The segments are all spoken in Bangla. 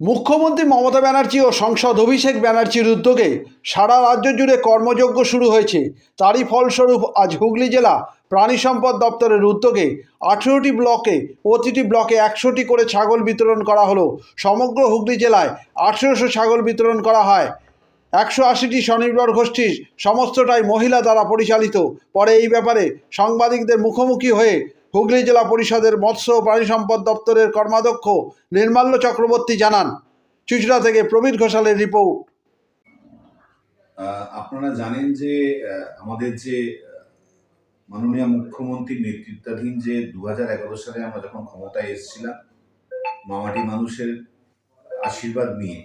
মুখ্যমন্ত্রী মমতা ব্যানার্জি ও সংসদ অভিষেক ব্যানার্জির উদ্যোগে সারা রাজ্য জুড়ে কর্মযজ্ঞ শুরু হয়েছে। তারই ফলস্বরূপ আজ হুগলি জেলা প্রাণী সম্পদ দপ্তরের উদ্যোগে আঠেরোটি ব্লকে, প্রতিটি ব্লকে একশোটি করে ছাগল বিতরণ করা হলো। সমগ্র হুগলি জেলায় আঠেরোশো ছাগল বিতরণ করা হয়। একশো আশিটি স্বনির্ভর গোষ্ঠীর সমস্তটাই মহিলা দ্বারা পরিচালিত। পরে এই ব্যাপারে সাংবাদিকদের মুখোমুখি হয়ে হুগলি জেলা পরিষদের মৎস্য ও প্রাণী সম্পদ দপ্তরের কর্মাধ্যক্ষ নির্মাল্য চক্রবর্তী জানান। চুচড়া থেকে প্রবীর ঘোষালের রিপোর্ট। আপনারা জানেন যে আমাদের যে মাননীয় মুখ্যমন্ত্রীর নেতৃত্বাধীন যে দু হাজার এগারো সালে আমরা যখন ক্ষমতায় এসেছিলাম, মামাটি মানুষের আশীর্বাদ নিয়ে,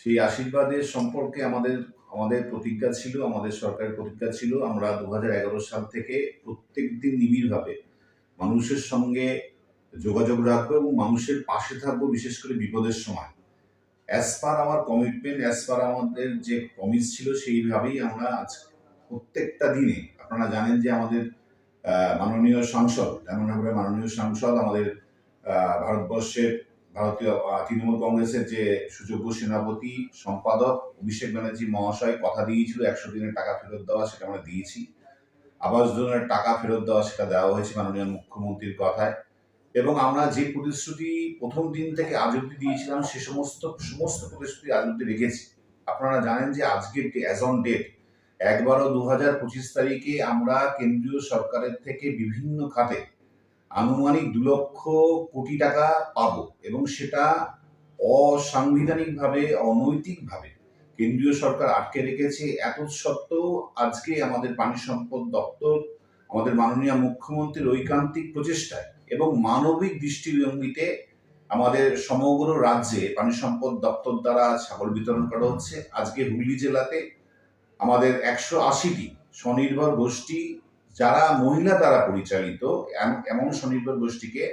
সেই আশীর্বাদের সম্পর্কে আমাদের আমাদের প্রতিজ্ঞা ছিল, আমাদের সরকারের প্রতিজ্ঞা ছিল, আমরা দু হাজার এগারো সাল থেকে প্রত্যেক দিন নিবিড়ভাবে মানুষের সঙ্গে যোগাযোগ রাখব এবং মানুষের পাশে থাকব, বিশেষ করে বিপদের সময়। অ্যাজ পার আমার কমিটমেন্ট অ্যাজ পার আমাদের যে প্রমিস ছিল, সেইভাবেই আমরা আজ প্রত্যেকটা দিনে, আপনারা জানেন যে আমাদের মাননীয় সাংসদ এমনভাবে মাননীয় সাংসদ আমাদের ভারতবর্ষের, ভারতীয় তৃণমূল কংগ্রেসের যে সুযোগ্য সেনাপতি, সম্পাদক অভিষেক ব্যানার্জি মহাশয় কথা দিয়েছিল, একশো দিনের টাকা ফেরত দেওয়া সেটা আমরা দিয়েছি। আবাস যোজনার টাকা ফেরত দেওয়া সেটা দেওয়া হয়েছে মাননীয় মুখ্যমন্ত্রীর কথায়। এবং আমরা যে প্রতিশ্রুতি প্রথম দিন থেকে আজ অব্দি দিয়েছিলাম, সে সমস্ত সমস্ত প্রতিশ্রুতি আজ অব্দি রেখেছি। আপনারা জানেন যে আজকের অ্যাজ অন ডেট এক বারো দু হাজার পঁচিশ তারিখে আমরা কেন্দ্রীয় সরকারের থেকে বিভিন্ন খাতে আনুমানিক দু লক্ষ কোটি টাকা পাবো এবং সেটা অসাংবিধানিকভাবে, অনৈতিকভাবে কেন্দ্রীয় সরকার আটকে রেখেছে, এত সত্ত্বেও আজকে আমাদের পানি সম্পদ দপ্তর, আমাদের মাননীয় মুখ্যমন্ত্রীর ঐকান্তিক প্রচেষ্টায় এবং মানবিক দৃষ্টিভঙ্গিতে আমাদের সমগ্র রাজ্যে পানি সম্পদ দপ্তর দ্বারা ছাগল বিতরণ করা হচ্ছে। আজকে হুগলি জেলাতে আমাদের একশো আশিটি স্বনির্ভর গোষ্ঠী, যারা মহিলা দ্বারা পরিচালিত এমন স্বনির্ভর গোষ্ঠীকে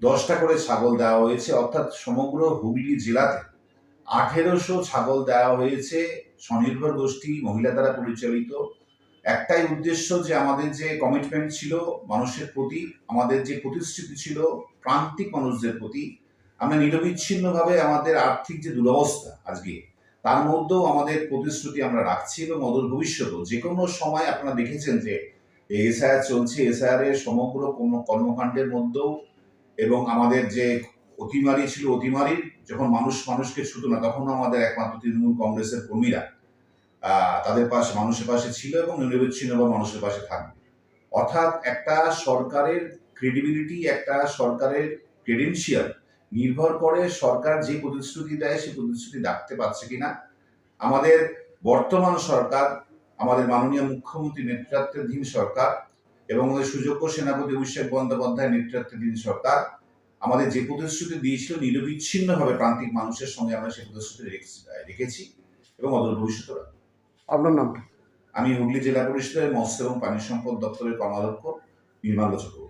দশটা করে ছাগল দেওয়া হয়েছে। অর্থাৎ সমগ্র হুগলি জেলাতে আঠেরোশো ছাগল দেওয়া হয়েছে স্বনির্ভর গোষ্ঠী, মহিলা দ্বারা পরিচালিত। একটাই উদ্দেশ্য যে আমাদের যে কমিটমেন্ট ছিল মানুষের প্রতি, আমাদের যে প্রতিশ্রুতি ছিল প্রান্তিক মানুষদের প্রতি, আমরা নিরবিচ্ছিন্নভাবে আমাদের আর্থিক যে দুরবস্থা আজকে, তার মধ্যেও আমাদের প্রতিশ্রুতি আমরা রাখছি এবং অদূর ভবিষ্যতেও। যে কোনো সময় আপনারা দেখেছেন যে এসআইআর চলছে এসআইআর এর সমগ্র কর্মকাণ্ডের মধ্যেও এবং আমাদের যে অতিমারি ছিল অতিমারির যখন মানুষ মানুষকে ছুতো না তখনও আমাদের একমাত্র তৃণমূল কংগ্রেসের কর্মীরা তাদের পাশে, মানুষের পাশে ছিল এবং নিরবিচ্ছিন্নভাবে মানুষের পাশে থাকবে। অর্থাৎ একটা সরকারের ক্রেডিবিলিটি একটা সরকারের ক্রেডেন্সিয়াল নির্ভর করে সরকার যে প্রতিশ্রুতি দেয় সেই প্রতিশ্রুতি রাখতে পারছে কিনা। আমাদের বর্তমান সরকার, আমাদের মাননীয় মুখ্যমন্ত্রী নেতৃত্বাধীন সরকার এবং আমাদের সুযোগ্য সেনাপতি অভিষেক বন্দ্যোপাধ্যায় নেতৃত্বাধীন সরকার আমাদের যে প্রতিশ্রুতি দিয়েছিল নিরবিচ্ছিন্নভাবে প্রান্তিক মানুষের সঙ্গে আমরা সেই প্রতিশ্রুতি রেখেছি- রেখেছি এবং অদূর ভবিষ্যতে রাখব। আপনার নামটা আমি হুগলি জেলা পরিষদের মৎস্য এবং পানি সম্পদ দপ্তরের কর্মাধ্যক্ষ নির্মাল্য চক্রবর্তী